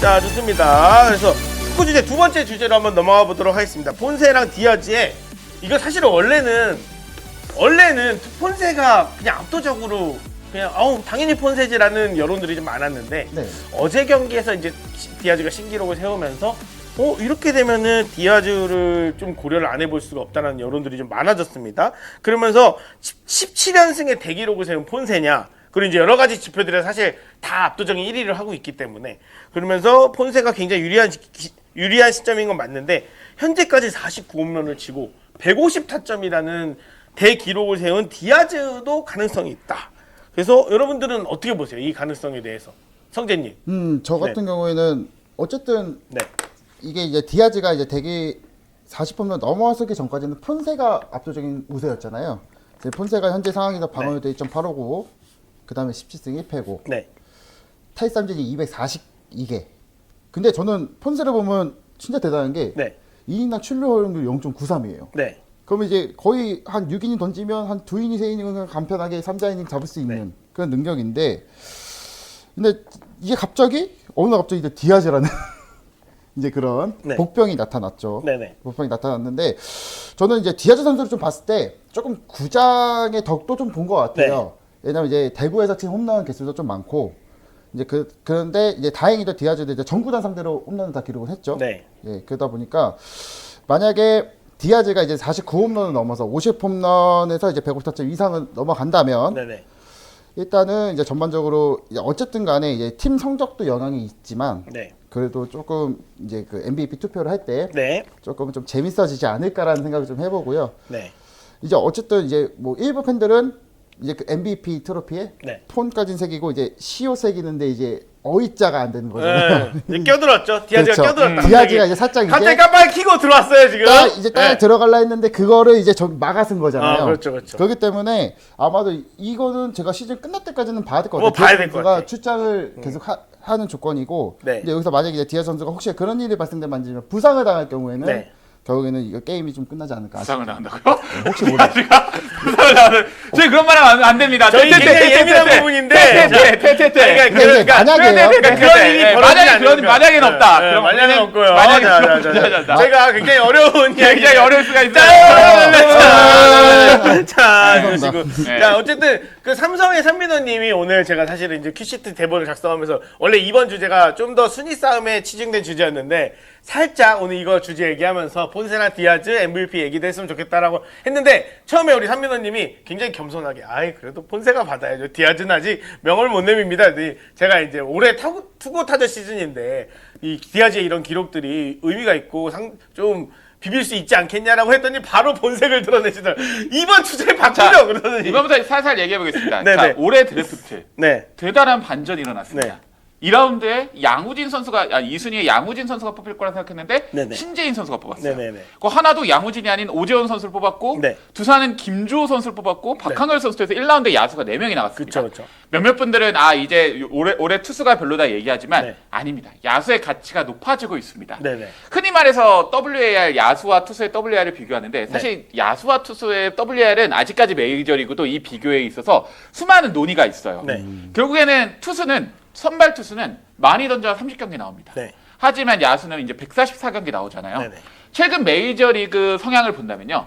자, 좋습니다. 그래서 축구 주제 두 번째 주제로 한번 넘어가 보도록 하겠습니다. 폰세랑 디아즈의 이거 사실은 원래는 원래는 폰세가 그냥 압도적으로 그냥 아우 당연히 폰세지라는 여론들이 좀 많았는데 네. 어제 경기에서 이제 디아즈가 신기록을 세우면서 어 이렇게 되면은 디아즈를 좀 고려를 안 해볼 수가 없다는 여론들이 좀 많아졌습니다. 그러면서 17연승의 대기록을 세운 폰세냐 그리고 이제 여러 가지 지표들이 사실 다 압도적인 1위를 하고 있기 때문에 그러면서 폰세가 굉장히 유리한 시- 기- 유리한 시점인 건 맞는데 현재까지 49홈런을 치고 150 타점이라는 대기록을 세운 디아즈도 가능성이 있다. 그래서 여러분들은 어떻게 보세요? 이 가능성에 대해서 성재님. 음, 저 같은 경우에는 어쨌든 네. 이게 이제 디아즈가 이제 대기 40홈런 넘어서기 전까지는 폰세가 압도적인 우세였잖아요. 폰세가 현재 상황에서 방어율도 2.85고 그 다음에 17승 1패고 네. 타이삼진이 242개. 근데 저는 폰세를 보면 진짜 대단한 게 네. 2인당 출루 허용률 0.93이에요. 네. 그러면 이제 거의 한 6이닝 던지면 한 2이닝, 3이닝은 간편하게 3, 4이닝 잡을 수 있는 네. 그런 능력인데 근데 이게 갑자기 어느 날 갑자기 이제 디아즈라는 이제 그런 네. 복병이 나타났죠. 네네. 복병이 나타났는데 저는 이제 디아즈 선수를 좀 봤을 때 조금 구장의 덕도 좀 본 것 같아요. 네. 왜냐면 이제 대구에서 친 홈런 개수도 좀 많고 이제 그 그런데 이제 다행히도 디아즈도 이제 전구단 상대로 홈런을 다 기록을 했죠. 네. 예, 그러다 보니까 만약에 디아즈가 이제 49홈런을 넘어서 50홈런에서 이제 150타점 이상을 넘어간다면 네네. 일단은 이제 전반적으로 이제 어쨌든 간에 이제 팀 성적도 영향이 있지만 네. 그래도 조금 이제 그 MVP 투표를 할 때 네. 조금 좀 재밌어지지 않을까라는 생각을 좀 해보고요. 네. 이제 어쨌든 이제 뭐 일부 팬들은 이제 그 MVP 트로피에 네. 폰까진 새기고 이제 시오 새기는데 이제 어이자가 안 되는 거잖아요. 네. 이제 껴들었죠. 디아즈가 그렇죠. 껴들었다. 디아즈가 이제 살짝 이제 갑자기 깜빡이 키고 들어왔어요 지금. 딱 이제 딱 네. 들어갈라 했는데 그거를 이제 저 막아쓴 거잖아요. 아, 그렇죠, 그렇죠. 그렇기 때문에 아마도 이거는 제가 시즌 끝날 때까지는 봐야 될것뭐 같아요. 봐야 디아 될것 선수가 같아. 음. 출장을 계속 하, 는 조건이고 네. 이제 여기서 만약에 이제 디아 선수가 혹시 그런 일이 발생되면 안 되면 부상을 당할 경우에는 네. 결국에는 이거 게임이 좀 끝나지 않을까. 부상을 나간다고요? 혹시 모르. 부상을 나가는 저희 그런 말 하면 안 됩니다. 저희 굉장히 예민한 부분인데. 자, 테테테. 그러니까 근데 이제 그러니까 만약에요. 그러니까 그런 일이 네, 만약에 그런. 만약에는 네, 없다. 네, 그럼 우리는 없고요. 만약에 자, 된다. 제가 굉장히 어려운 굉장히 어려울 수가 있어요. 자. 네. 자, 어쨌든 그 삼성의 삼민호님이 오늘 제가 사실은 이제 큐시트 대본을 작성하면서 원래 이번 주제가 좀 더 순위 싸움에 치중된 주제였는데 살짝 오늘 이거 주제 얘기하면서 본세나 디아즈 MVP 얘기도 했으면 좋겠다라고 했는데 처음에 우리 삼민호님이 굉장히 겸손하게 아이 그래도 본세가 받아야죠 디아즈는 아직 명을 못 내밉니다. 제가 이제 올해 타구, 투고 타자 시즌인데 이 디아즈의 이런 기록들이 의미가 있고 상, 좀 비빌 수 있지 않겠냐라고 했더니 바로 본색을 드러내시더라고요. 이번 주제에 바꾸죠 자, 그러더니. 이번부터 살살 얘기해 보겠습니다. 네네. 자, 올해 드래프트 네. 대단한 반전이 일어났습니다. 네. 2라운드에 양우진 선수가 아, 2순위에 양우진 선수가 뽑힐 거라 생각했는데 네네. 신재인 선수가 뽑았어요. 네네네. 그 하나도 양우진이 아닌 오재원 선수를 뽑았고 네. 두산은 김주호 선수를 뽑았고 박항열 선수에서 1라운드에 야수가 4명이 나왔습니다. 그쵸, 그쵸. 몇몇 분들은 아 이제 올해 올해 투수가 별로다 얘기하지만 네. 아닙니다. 야수의 가치가 높아지고 있습니다. 네네. 흔히 말해서 WAR 야수와 투수의 WAR을 비교하는데 사실 네. 야수와 투수의 WAR은 아직까지 메이저리그도 이 비교에 있어서 수많은 논의가 있어요. 네. 결국에는 투수는 선발 투수는 많이 던져 30경기 나옵니다. 네. 하지만 야수는 이제 144경기 나오잖아요. 네네. 최근 메이저리그 성향을 본다면요.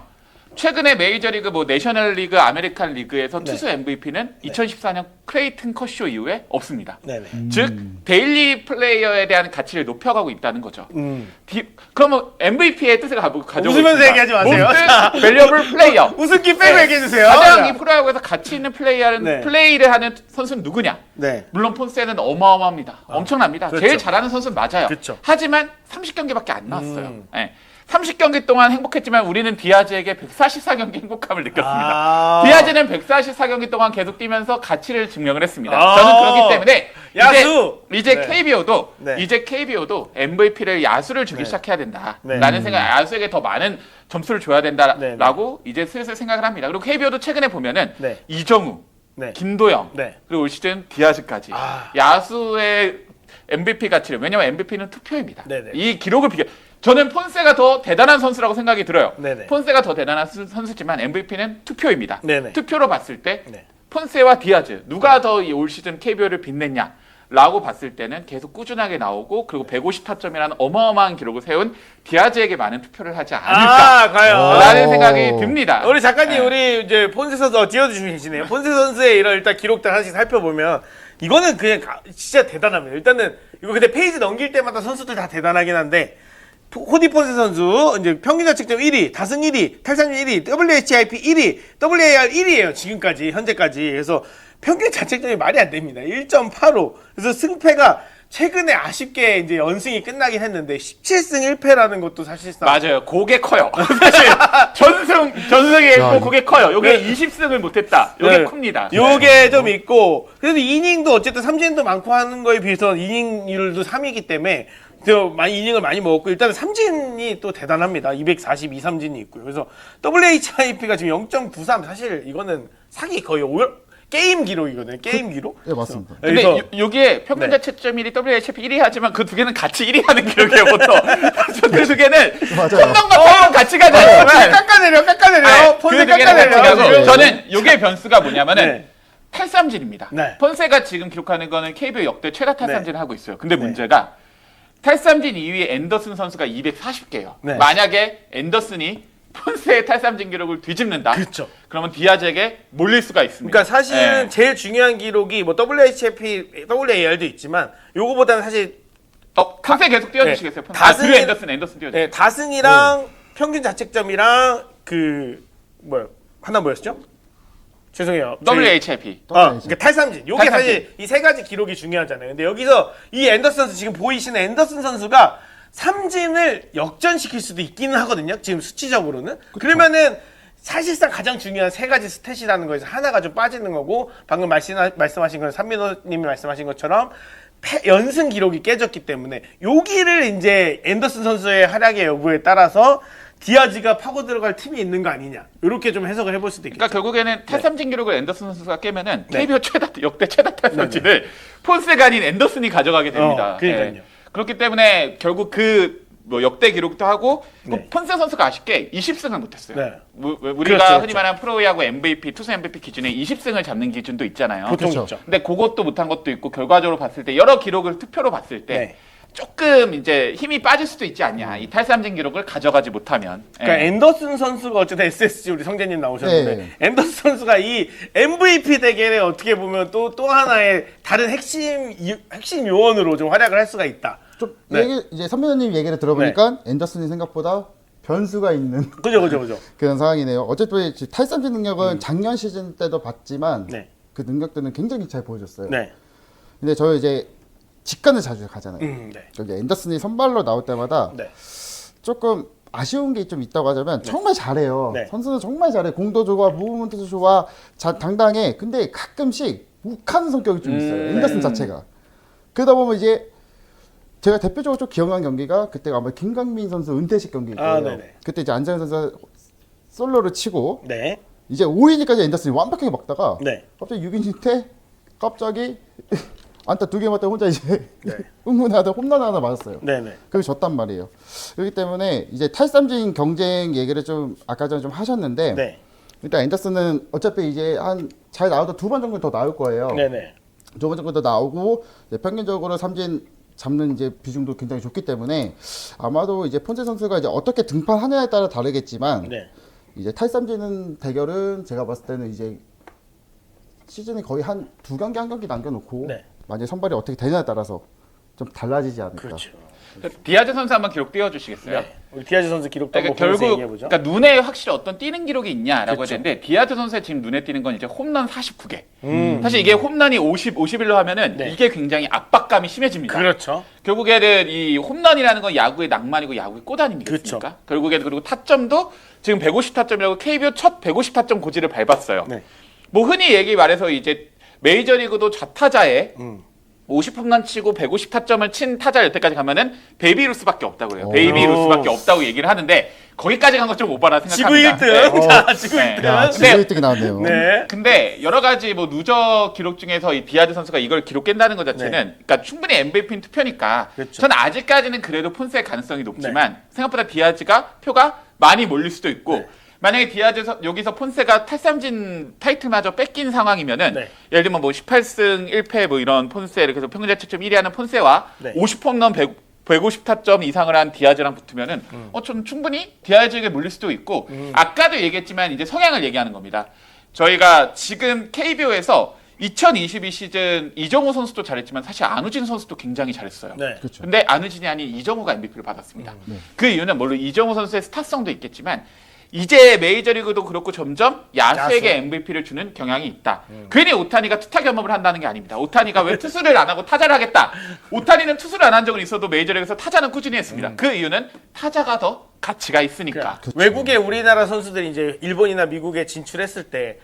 최근에 메이저리그 뭐 내셔널리그, 아메리칸 리그에서 네. 투수 MVP는 2014년 크레이튼 커쇼 이후에 없습니다. 네네. 즉 데일리 플레이어에 대한 가치를 높여가고 있다는 거죠. 음. 디, 그러면 MVP의 뜻을 가지고 가져 웃으면서 얘기하지 마세요. 자. 밸리어블 플레이어. 웃음기 빼고 네. 얘기해 주세요. 가장 이 프로야구에서 가치 있는 플레이어는 네. 플레이를 하는 선수는 누구냐? 네. 물론 폰세는 어마어마합니다. 엄청납니다. 그렇죠. 제일 잘하는 선수는 맞아요. 그렇죠. 하지만 30경기밖에 안 나왔어요. 음. 예. 30경기 동안 행복했지만 우리는 디아즈에게 144경기 행복함을 느꼈습니다. 아. 디아즈는 144경기 동안 계속 뛰면서 가치를 증 명을 했습니다. 아. 저는 그렇기 때문에 야수! 이제, 이제 네. KBO도 네. 이제 KBO도 MVP를 야수를 주기 네. 시작해야 된다라는 네. 생각, 야수에게 더 많은 점수를 줘야 네, 된다라고 이제 슬슬 생각을 합니다. 그리고 KBO도 최근에 보면은 네. 이정우, 네. 김도영, 네. 그리고 올 시즌 디아즈까지 아. 야수의 MVP 가치를 왜냐면 MVP는 투표입니다. 네네. 이 기록을 비교. 저는 폰세가 더 대단한 선수라고 생각이 들어요. 네네. 폰세가 더 대단한 수- 선수지만 MVP는 투표입니다. 네네. 투표로 봤을 때 네. 폰세와 디아즈 누가 더 올 시즌 KBO를 빛냈냐? 라고 봤을 때는 계속 꾸준하게 나오고 그리고 150타점이라는 어마어마한 기록을 세운 디아즈에게 많은 투표를 하지 않을까 아, 과연. 라는 오. 생각이 듭니다. 우리 작가님 네. 우리 이제 폰세 선수 띄워주시고 계시네요. 폰세 선수의 이런 일단 기록들 하나씩 살펴보면 이거는 그냥 가- 진짜 대단합니다. 일단은 이거 근데 페이지 넘길 때마다 선수들 다 대단하긴 한데 포- 호디 폰세 선수 이제 평균 자책점 1위, 다승 1위, 탈삼진 1위, WHIP 1위, WAR 1위예요 지금까지 현재까지. 그래서 평균 자책점이 말이 안 됩니다. 1.85. 그래서 승패가 최근에 아쉽게 이제 연승이 끝나긴 했는데 17승 1패라는 것도 사실상 맞아요. 그게 커요. 사실 전승 전승이 야, 있고 이- 그게 커요. 요게 네. 20승을 못했다. 요게 네. 큽니다. 요게 좀 있고 그래도 이닝도 어쨌든 삼진도 많고 하는 거에 비해서 이닝률도 3위기 때문에 저 많이 이닝을 많이 먹었고 일단은 삼진이 또 대단합니다. 242 삼진이 있고요. 그래서 WHIP가 지금 0.93 사실 이거는 사기 거의 오 게임 기록이거든요. 게임 기록. 예, 맞습니다. 근데 그래서 요, 요게 평균 네. 자체점 1위, WHP 1위 하지만 그 두 개는 같이 1위 하는 기록이에요, 보통. 그두 개는 맞아요. 홈런과 타율은 같이 가지 않지만 깎아내려 깎아내려. 아니, 폰세 그두 개는 같이 깎아내려. 지금. 저는 요게 변수가 뭐냐면은 네. 탈삼진입니다. 네. 폰세가 지금 기록하는 거는 KBO 역대 최다 탈삼진을 하고 있어요. 근데 네. 문제가 탈삼진 2위 앤더슨 선수가 240개예요. 네. 만약에 앤더슨이 폰세의 탈삼진 기록을 뒤집는다. 그렇죠. 그러면 디아즈에게 몰릴 수가 있습니다. 그러니까 사실은 네. 제일 중요한 기록이 뭐 WHIP, WAR도 있지만 요거보다는 사실 어, 폰세 계속 띄워주시겠어요? 네. 아, 다승이- 앤더슨, 앤더슨 띄워주세요. 네, 다승이랑 평균 자책점이랑 그 뭐야 하나 뭐였죠? 죄송해요. 저희- WHIP. 어, 그러니까 탈삼진. 요게 탈삼진. 사실 이 세 가지 기록이 중요하잖아요. 근데 여기서 이 앤더슨 선수 지금 보이시는 앤더슨 선수가 삼진을 역전시킬 수도 있기는 하거든요. 지금 수치적으로는. 그러면은 사실상 가장 중요한 세 가지 스탯이라는 거에서 하나가 좀 빠지는 거고 방금 말씀, 말씀하신 건 삼민호님이 말씀하신 것처럼 패- 연승 기록이 깨졌기 때문에 여기를 이제 앤더슨 선수의 활약의 여부에 따라서 디아즈가 파고 들어갈 팀이 있는 거 아니냐 이렇게 좀 해석을 해볼 수도 있겠죠. 그러니까 결국에는 탈삼진 기록을 앤더슨 선수가 깨면은 네. KBO 최다 역대 최다 탈삼진을 폰세가 아닌 앤더슨이 가져가게 됩니다. 어, 그러니까요. 예. 그렇기 때문에 결국 그 뭐 역대 기록도 하고 그 네. 폰세 선수가 아쉽게 20승을 못했어요. 네. 우- 우리가 그렇죠, 그렇죠. 흔히 말하는 프로야구 MVP 투수 MVP 기준에 20승을 잡는 기준도 있잖아요. 보통 그렇죠. 있죠. 근데 그것도 못한 것도 있고 결과적으로 봤을 때 여러 기록을 투표로 봤을 때 네. 조금 이제 힘이 빠질 수도 있지 않냐. 이 탈삼진 기록을 가져가지 못하면. 그러니까 예. 앤더슨 선수가 어쨌든 SSG 우리 성재님 나오셨는데 네. 앤더슨 선수가 이 MVP 대결에 어떻게 보면 또 또 하나의 다른 핵심 이- 핵심 요원으로 좀 활약을 할 수가 있다. 좀 네. 얘기 이제 선배님 얘기를 들어보니까 앤더슨이 생각보다 변수가 있는 그죠 그죠 그죠. 그런 상황이네요. 어쨌든 이 탈삼진 능력은 작년 시즌 때도 봤지만 네. 그 능력들은 굉장히 잘 보여줬어요. 네. 근데 저 이제 직관을 자주 가잖아요. 음, 네. 여기 앤더슨이 선발로 나올 때마다 네. 조금 아쉬운 게 좀 있다고 하자면 정말 잘해요. 네. 선수는 정말 잘해. 공도 좋아, 무브먼트도 좋아, 자, 당당해. 근데 가끔씩 욱하는 성격이 좀 있어요. 음, 앤더슨 네. 자체가. 그러다 보면 이제 제가 대표적으로 좀 기억나는 경기가 그때가 아마 김강민 선수 은퇴식 경기일 거예요. 아, 네네. 그때 이제 안정현 선수가 솔로를 치고 네. 이제 5이니까지 앤더슨이 완벽하게 막다가 네. 갑자기 6이닝 때 갑자기 안타 두 개 맞다 혼자 이제 네. 흥분하다 홈런 하나 맞았어요. 네. 네. 그게 졌단 말이에요. 그렇기 때문에 이제 탈삼진 경쟁 얘기를 좀 아까 전에 좀 하셨는데 네. 일단 앤더슨은 어차피 이제 한 잘 나와도 두 번 정도 더 나올 거예요. 네. 네. 두 번 정도 더 나오고 이제 평균적으로 삼진 잡는 이제 비중도 굉장히 좋기 때문에 아마도 이제 폰세 선수가 이제 어떻게 등판하냐에 따라 다르겠지만 네. 이제 탈삼진 대결은 제가 봤을 때는 이제 시즌이 거의 한 두 경기 한 경기 남겨놓고 네. 만약 선발이 어떻게 되냐에 따라서 좀 달라지지 않을까. 그렇죠. 디아즈 선수 한번 기록 띄워 주시겠어요? 네. 우리 디아즈 선수 기록도 한번 그러니까 결국 얘기해 보죠. 그러니까 눈에 확실히 어떤 띄는 기록이 있냐라고 그렇죠. 해야 되는데 디아즈 선수의 지금 눈에 띄는 건 이제 홈런 49개. 음. 사실 이게 홈런이 50 51로 하면은 네. 이게 굉장히 압박감이 심해집니다. 그렇죠. 결국에는 이 홈런이라는 건 야구의 낭만이고 야구의 꽃 아닙니까? 그렇죠. 결국에는 그리고 타점도 지금 150 타점이라고 KBO 첫 150 타점 고지를 밟았어요. 네. 뭐 흔히 얘기 말해서 이제 메이저리그도 좌타자에 음. 50홈런 치고 150 타점을 친 타자 여태까지 가면은 베이비 루스밖에 없다고 그래요. 오. 베이비 루스밖에 없다고 얘기를 하는데 거기까지 간건좀 오바라 지구 생각합니다. 1등. 자, 지구 네. 1등. 야, 근데- 지금 1등이 나왔네요. 네. 근데 여러 가지 뭐 누적 기록 중에서 이 디아즈 선수가 이걸 기록 깬다는 것 자체는 네. 그러니까 충분히 MVP 투표니까 그렇죠. 저는 아직까지는 그래도 폰세의 가능성이 높지만 생각보다 디아즈가 표가 많이 몰릴 수도 있고 네. 만약에 디아즈 여기서 폰세가 탈삼진 타이틀마저 뺏긴 상황이면은 네. 예를 들면 뭐 18승 1패 뭐 이런 폰세 이렇게 해서 평균 자책점 1위 하는 폰세와 네. 50홈런 100, 150타점 이상을 한 디아즈랑 붙으면은 음. 어좀 충분히 디아즈에게 물릴 수도 있고 아까도 얘기했지만 이제 성향을 얘기하는 겁니다. 저희가 지금 KBO에서 2022 시즌 이정우 선수도 잘했지만 사실 안우진 선수도 굉장히 잘했어요. 네. 그렇죠. 근데 안우진이 아닌 이정우가 MVP를 받았습니다. 네. 그 이유는 물론 이정우 선수의 스타성도 있겠지만 이제 메이저리그도 그렇고 점점 야수에게 야수. MVP를 주는 경향이 있다. 괜히 오타니가 투타 겸업을 한다는 게 아닙니다. 오타니가 왜 투수를 안 하고 타자를 하겠다. 오타니는 투수를 안 한 적은 있어도 메이저리그에서 타자는 꾸준히 했습니다. 그 이유는 타자가 더 가치가 있으니까. 그러니까 외국에 우리나라 선수들이 이제 일본이나 미국에 진출했을 때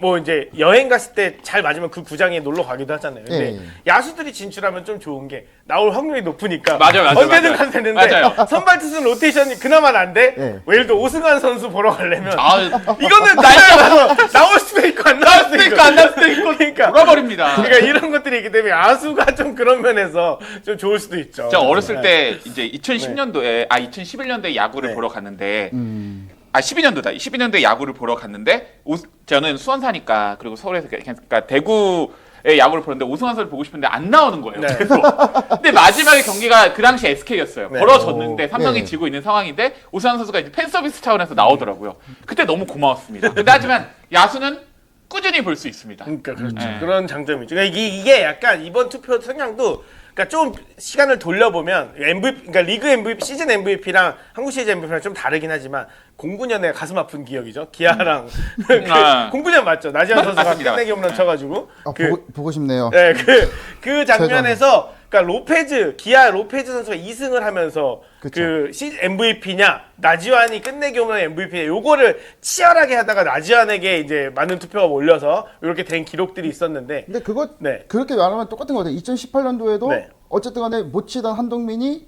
뭐 이제 여행 갔을 때 잘 맞으면 그 구장에 놀러 가기도 하잖아요. 근데 예, 예. 야수들이 진출하면 좀 좋은 게 나올 확률이 높으니까 맞아요, 맞아요, 언제든 맞아요. 가도 되는데 맞아요. 선발 투수 로테이션이 그나마 난데 예. 예를 들어 오승환 선수 보러 가려면 아, 이거는 날짜 나올 수도 있고 안 나올 수도 있고 안 나올 수도 있고 그러니까 돌아버립니다. 그러니까 이런 것들이 있기 때문에 야수가 좀 그런 면에서 좀 좋을 수도 있죠. 제가 어렸을 네. 때 이제 2010년도에 아 2011년도에 야구를 네. 보러 갔는데 음. 아 12년도다. 12년도에 야구를 보러 갔는데 오, 저는 수원사니까 그리고 서울에서 그러니까 대구 에 야구를 보는데 오승환 선수를 보고 싶은데 안 나오는 거예요. 네. 계속. 근데 마지막에 경기가 그 당시 SK였어요. 네. 벌어졌는데 오. 삼성이 네. 지고 있는 상황인데 오승환 선수가 이제 팬 서비스 차원에서 나오더라고요. 그때 너무 고마웠습니다. 근데 하지만 야수는 꾸준히 볼 수 있습니다. 그러니까 그렇죠. 네. 그런 장점이 있죠. 그러니까 이게, 이게 약간 이번 투표 성향도 그러니까 좀 시간을 돌려보면 MVP, 그러니까 리그 MVP, 시즌 MVP랑 한국 시리즈 MVP랑 좀 다르긴 하지만 09년에 가슴 아픈 기억이죠. 기아랑 그 아. 09년 맞죠. 나지한 선수가 맞습니다, 끝내기 홈런 쳐가지고 아, 그, 보고, 보고 싶네요. 네, 그, 그 장면에서 그러니까 로페즈 기아 로페즈 선수가 2승을 하면서 그 그쵸. 시 MVP냐 나지완이 끝내기 홈런 MVP냐 요거를 치열하게 하다가 나지완에게 이제 많은 투표가 몰려서 이렇게 된 기록들이 있었는데 근데 그거 네. 그렇게 말하면 똑같은 거 같아요. 2018년도에도 네. 어쨌든 간에 못 치던 한동민이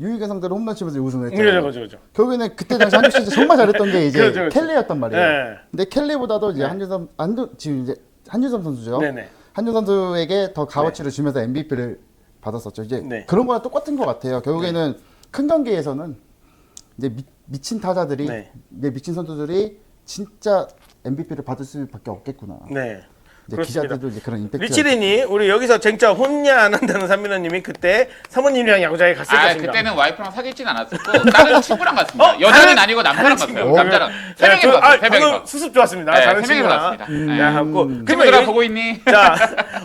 유익의 상대로 홈런 치면서 우승을 그죠 했잖아요. 그죠 그죠. 결국에는 그때 당시 한국 시즌 정말 잘했던 게 이제 그렇죠, 그렇죠. 켈리였단 말이에요. 네. 근데 켈리보다도 이제 한준삼 한두 지금 이제 한준삼 선수죠. 네네. 한준 선수에게 더 값어치를 주면서 MVP를 받았었죠. 이제 네. 그런 거랑 똑같은 것 같아요. 결국에는 큰 경기에서는 이제 미, 미친 타자들이 네. 미친 선수들이 진짜 MVP를 받을 수밖에 없겠구나. 네. 기자들도 이제 그런 임팩트. 리치리니 우리 여기서 쟁자 혼냐 안 한다는 삼민호님이 그때 사모님이랑 야구장에 갔을 아. 그때는 와이프랑 사귀진 않았었고 다른 친구랑 갔습니다. 어? 여자는 다른- 아니고 남자랑 다른 갔어요. 친구. 남자랑 세 네, 명이 그- 아, 갔어요. 세 명이 갔어요. 수습 좋았습니다. 네, 다른 세 명이 친구랑. 갔습니다. 네. 야, 갖고 친구들아 보고 있니? 자,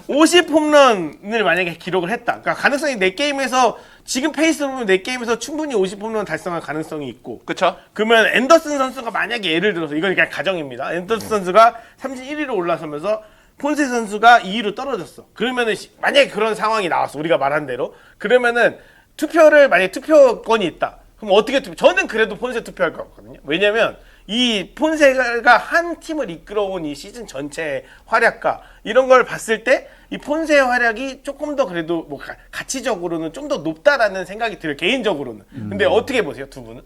50 홈런을 만약에 기록을 했다. 그러니까 가능성이 내 게임에서 지금 페이스로 보면 내 게임에서 충분히 50 홈런 달성할 가능성이 있고. 그쵸? 그러면 앤더슨 선수가 만약에 예를 들어서 이건 그냥 가정입니다. 앤더슨 선수가 31위로 올라서면서 폰세 선수가 2위로 떨어졌어. 그러면은 시- 만약에 그런 상황이 나왔어. 우리가 말한 대로. 그러면은 투표를 만약에 투표권이 있다. 그럼 어떻게 투표? 저는 그래도 폰세 투표할 것 같거든요. 왜냐면 이 폰세가 한 팀을 이끌어온 이 시즌 전체의 활약과 이런 걸 봤을 때 이 폰세의 활약이 조금 더 그래도 뭐 가, 가치적으로는 좀 더 높다라는 생각이 들어요. 개인적으로는. 근데 어떻게 보세요, 두 분은?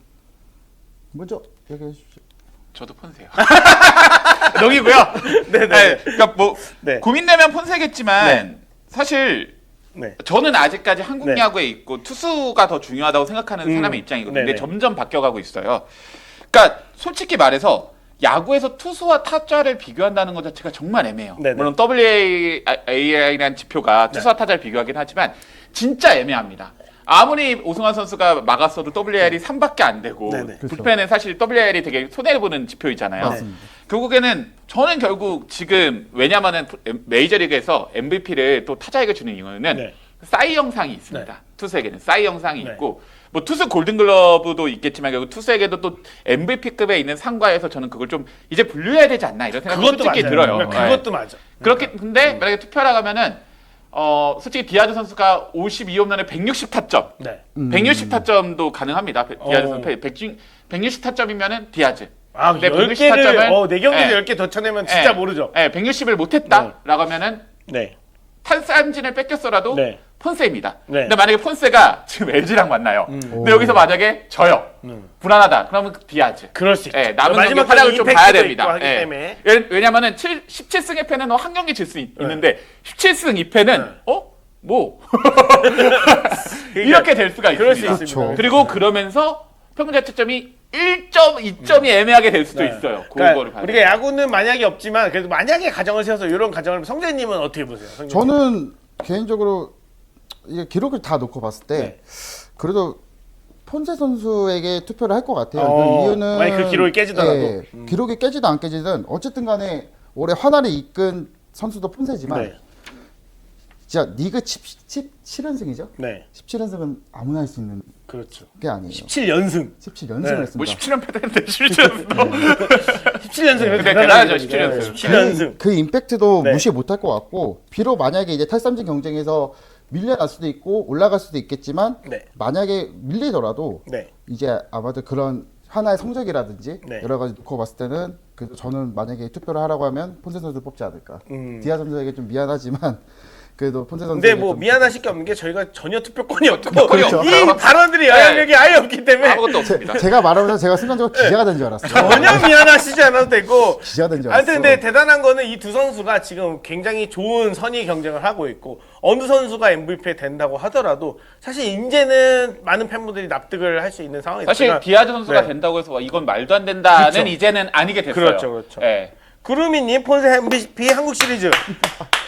먼저 얘기해 주십시오. 저도 폰세요. 농이고요. 네네. 네, 그러니까 뭐 네. 고민되면 폰세겠지만 네. 사실 네. 저는 아직까지 한국 네. 야구에 있고 투수가 더 중요하다고 생각하는 음, 사람의 입장이거든요. 근데 네네. 점점 바뀌어가고 있어요. 그러니까 솔직히 말해서 야구에서 투수와 타자를 비교한다는 것 자체가 정말 애매해요. 네네. 물론 WAI라는 지표가 투수와 타자를 비교하긴 하지만 진짜 애매합니다. 아무리 오승환 선수가 막았어도 WAR이 3밖에 안 되고 네네. 그렇죠. 불펜은 사실 WAR이 되게 손해 보는 지표이잖아요. 맞습니다. 결국에는 저는 결국 지금 왜냐면은 메이저리그에서 MVP를 또 타자에게 주는 이유는 네. 싸이 영상이 있습니다. 투수에게는 싸이 영상이 네. 있고 뭐 투수 골든글러브도 있겠지만 결국 투수에게도 또 MVP급에 있는 상과에서 저는 그걸 좀 이제 분류해야 되지 않나 이런 생각이 그것도 솔직히 맞아요. 들어요. 그러니까 네. 그것도 맞아. 그렇게 근데 만약에 투표하러 가면은 어 솔직히 디아즈 선수가 52홈런에 160 타점, 네. 음. 160 타점도 가능합니다. 디아즈 어. 선수 100, 160 타점이면은 디아즈. 아, 근데 10개를 160타점을 어, 네 경기에 네. 10개 더 쳐내면 진짜 예, 모르죠. 예, 160을 못했다라고 하면은 네. 탄산진을 뺏겼어라도 네. 폰세입니다. 네. 근데 만약에 폰세가 지금 LG랑 만나요. 근데 오. 여기서 만약에 져요. 음. 불안하다. 그러면 디아즈. 그럴 수 있죠. 예, 남은 경기 마지막 활약을 경기 좀 임팩트도 봐야 있고 됩니다. 하기 예. 때문에. 왜- 왜냐면은 7, 17승 2패는 한 경기 질 수 있는데 17승 2패는 네. 어? 뭐? 이렇게 될 수가 그럴 수 있습니다. 있습니다. 그렇죠. 그리고 그러면서 평균 자책점이 1점, 2점이 애매하게 될 수도 네. 있어요. 그러니까 봐야 우리가 야구는 만약이 없지만 그래도 만약에 가정을 세워서 이런 가정을 성재님은 어떻게 보세요? 성재님? 저는 개인적으로 이게 기록을 다 놓고 봤을 때 네. 그래도 폰세 선수에게 투표를 할 것 같아요. 어, 그 이유는 만약 그 기록이 깨지더라도. 예, 음. 기록이 깨지든 안 깨지든 어쨌든 간에 올해 하나를 이끈 선수도 폰세지만 네. 진짜 리그 10, 17연승이죠? 네. 17연승은 아무나 할 수 있는 그렇죠. 게 아니에요. 17연승. 17연승을 네. 했습니다. 뭐 17년 패드는데 17년 17연승. 근데 대단하죠, 17연승. 17연승. 그 임팩트도 네. 무시 못할 것 같고 비록 만약에 이제 탈삼진 경쟁에서 밀려날 수도 있고 올라갈 수도 있겠지만 네. 만약에 밀리더라도 네. 이제 아마도 그런 하나의 성적이라든지 네. 여러 가지 놓고 봤을 때는 그래도 저는 만약에 투표를 하라고 하면 폰세 선수 뽑지 않을까. 음. 디아 선수에게 좀 미안하지만 그래도 폰세 선수. 근데 뭐 미안하실 게 없는 게 저희가 전혀 투표권이 없고 투표권이 없죠. 이 발언들이 영향력이 아예 없기 때문에 아무것도 없습니다. 제가 말하면서 제가 순간적으로 기자가 된 줄 알았어요. 전혀 미안하시지 않아도 되고 기자가 된 줄 알았어. 아무튼 근데 대단한 거는 이 두 선수가 지금 굉장히 좋은 선의 경쟁을 하고 있고 어느 선수가 MVP에 된다고 하더라도 사실 이제는 많은 팬분들이 납득을 할 수 있는 상황이 사실 디아즈 선수가 네. 된다고 해서 와, 이건 말도 안 된다는 그렇죠. 이제는 아니게 됐어요. 그렇죠, 그렇죠. 예. 구루미님 폰세 MVP 한국 시리즈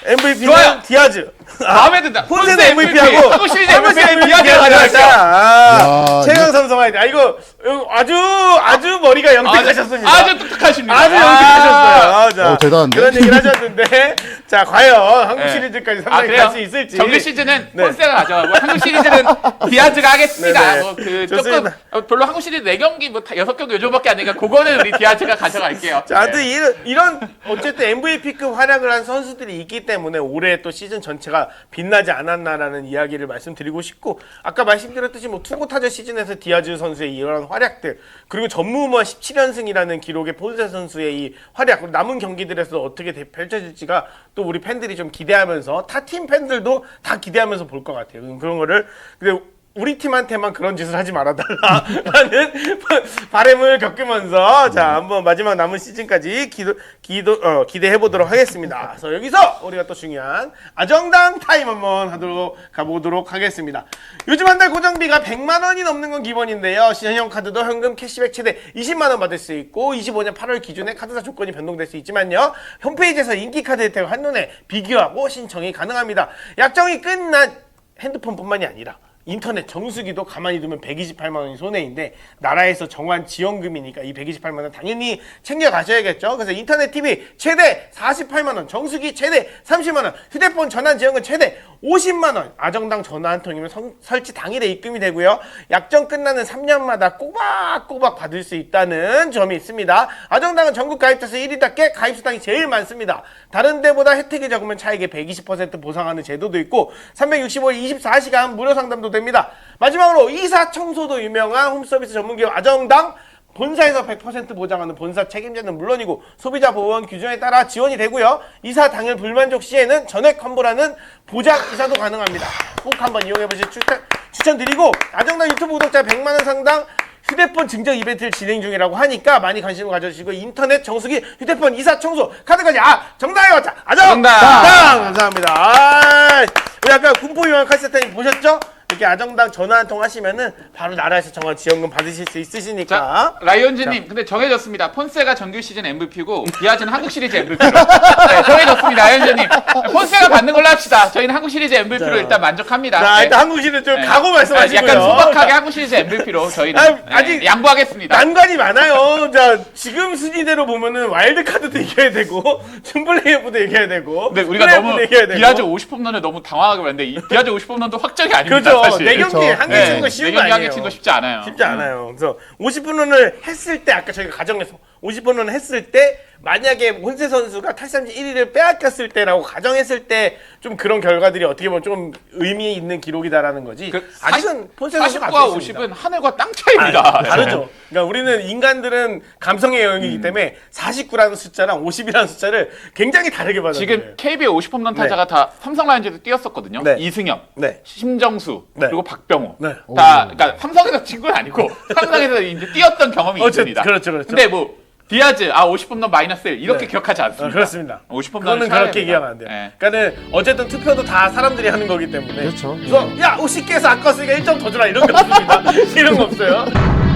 MVP는 좋아요. 디아즈 마음에 든다. 폰세는 MVP하고 한국 시리즈 MVP 디아즈가 가져갔죠. 아, 야, 최강 삼성 아이 아 이거 이거 아주 아주 머리가 영특하셨습니다. 아주 똑똑하십니다. 아주 아. 영특하셨어요. 아, 자, 어, 대단한데? 그런 얘기를 하셨는데 자 과연 한국 네. 시리즈까지 아 상당히 그래요? 갈 수 있을지. 정규 시즌은 네. 폰세가 가져가고 한국 시리즈는 디아즈가 하겠습니다. 네, 네. 뭐그 조금 좋습니다. 어, 별로 한국 시리즈 4경기 뭐 6경기 요즘밖에 안 되니까 그거는 우리 디아즈가 가져갈게요. 자, 아무튼 네. 이런, 이런 어쨌든 MVP급 활약을 한 선수들이 있기 때문에 올해 또 시즌 전체가 빛나지 않았나라는 이야기를 말씀드리고 싶고 아까 말씀드렸듯이 뭐 투고 타자 시즌에서 디아즈 선수의 이런 활약들 그리고 전무후무한 17연승이라는 기록의 폰세 선수의 이 활약 그리고 남은 경기들에서 어떻게 대- 펼쳐질지가 또 우리 팬들이 좀 기대하면서 타 팀 팬들도 다 기대하면서 볼 것 같아요. 음, 그런 거를 근데 우리 팀한테만 그런 짓을 하지 말아달라라는 바람을 겪으면서 자 한번 마지막 남은 시즌까지 기도, 기도 어, 기대해 보도록 하겠습니다. 그래서 여기서 우리가 또 중요한 아정당 타임 한번 하도록 가보도록 하겠습니다. 요즘 한 달 고정비가 100만 원이 넘는 건 기본인데요. 신형 카드도 현금 캐시백 최대 20만 원 받을 수 있고 25년 8월 기준에 카드사 조건이 변동될 수 있지만요. 홈페이지에서 인기 카드 혜택을 한눈에 비교하고 신청이 가능합니다. 약정이 끝난 핸드폰뿐만이 아니라 인터넷 정수기도 가만히 두면 128만 원이 손해인데 나라에서 정한 지원금이니까 이 128만 원 당연히 챙겨 가셔야겠죠. 그래서 인터넷 TV 최대 48만 원, 정수기 최대 30만 원, 휴대폰 전환 지원금 최대 50만 원. 아정당 전화 한 통이면 성- 설치 당일에 입금이 되고요. 약정 끝나는 3년마다 꼬박꼬박 받을 수 있다는 점이 있습니다. 아정당은 전국 가입자 수 1위답게 가입 수당이 제일 많습니다. 다른 데보다 혜택이 적으면 차액의 120% 보상하는 제도도 있고 365일 24시간 무료 상담도 됩니다. 마지막으로 이사 청소도 유명한 홈서비스 전문기업 아정당 본사에서 100% 보장하는 본사 책임자는 물론이고 소비자 보호원 규정에 따라 지원이 되고요. 이사 당일 불만족 시에는 전액 환불하는 보장 이사도 가능합니다. 꼭 한번 이용해 보실 추천 추천드리고 아정당 유튜브 구독자 100만 원 상당 휴대폰 증정 이벤트를 진행 중이라고 하니까 많이 관심을 가져주시고 인터넷 정수기 휴대폰 이사 청소 카드까지 아 정당에 왔자 아정당 아정당! 감사합니다. 아, 우리 아까 군포 유한 카세타님 보셨죠? 이렇게 아정당 전화 한 통 하시면은 바로 나라에서 정한 지원금 받으실 수 있으시니까. 자, 라이온즈님, 근데 정해졌습니다. 폰세가 정규 시즌 MVP고 디아즈는 한국 시리즈 MVP로. 네, 정해졌습니다, 라이온즈님. 폰세가 받는 걸로 합시다. 저희는 한국 시리즈 MVP로 자. 일단 만족합니다. 자, 네. 일단 한국 시는 좀 네. 각오 말씀하시고요. 약간 소박하게 한국 시리즈 MVP로 저희는 아, 네, 아직 양보하겠습니다. 난관이 많아요. 자, 지금 순위대로 보면은 와일드 카드도 이겨야 되고, 춤플레이어프도 이겨야 되고, 근데 우리가 플레이오프도 너무 이겨야 되고. 디아즈 50홈런을 너무 당황하게 봤는데 이 디아즈 50홈런도 확정이 아닙니다. 그렇죠. 사실. 네 경기 그렇죠. 한개 네, 치는 거 쉬운 네거 아니에요. 한개 친거 쉽지 않아요. 쉽지 않아요. 그래서 50분론을 했을 때 아까 저희가 가정해서 50분론을 했을 때 만약에 혼세 선수가 탈삼진 1위를 빼앗겼을 때라고 가정했을 때 좀 그런 결과들이 어떻게 보면 좀 의미 있는 기록이다라는 거지. 그 아직은 폰세 선수가 40과 앞서 있습니다. 50은 하늘과 땅 차이입니다. 아, 다르죠. 그러니까 우리는 인간들은 감성의 영역이기 음. 때문에 49라는 숫자랑 50이라는 숫자를 굉장히 다르게 받아요. 지금 KBO 50홈런 타자가 다 삼성 라이온즈에서 뛰었었거든요. 네. 이승엽, 네. 심정수, 네. 그리고 박병호. 네. 다 그러니까 삼성에서 친 건 아니고 삼성에서 이제 뛰었던 경험이 어쨌든 있습니다. 그렇죠, 그렇죠. 근데 뭐 디아즈 아 50홈런 마이너스 1 이렇게 네. 기억하지 어, 않습니다. 그렇습니다. 50홈런 그거는 그렇게 기억 안 돼요. 네. 그러니까는 어쨌든 투표도 다 사람들이 하는 거기 때문에. 그렇죠. 그래서 야 50개에서 아까웠으니까 1점 더 주라 이런 거 없습니다. 이런 거 없어요.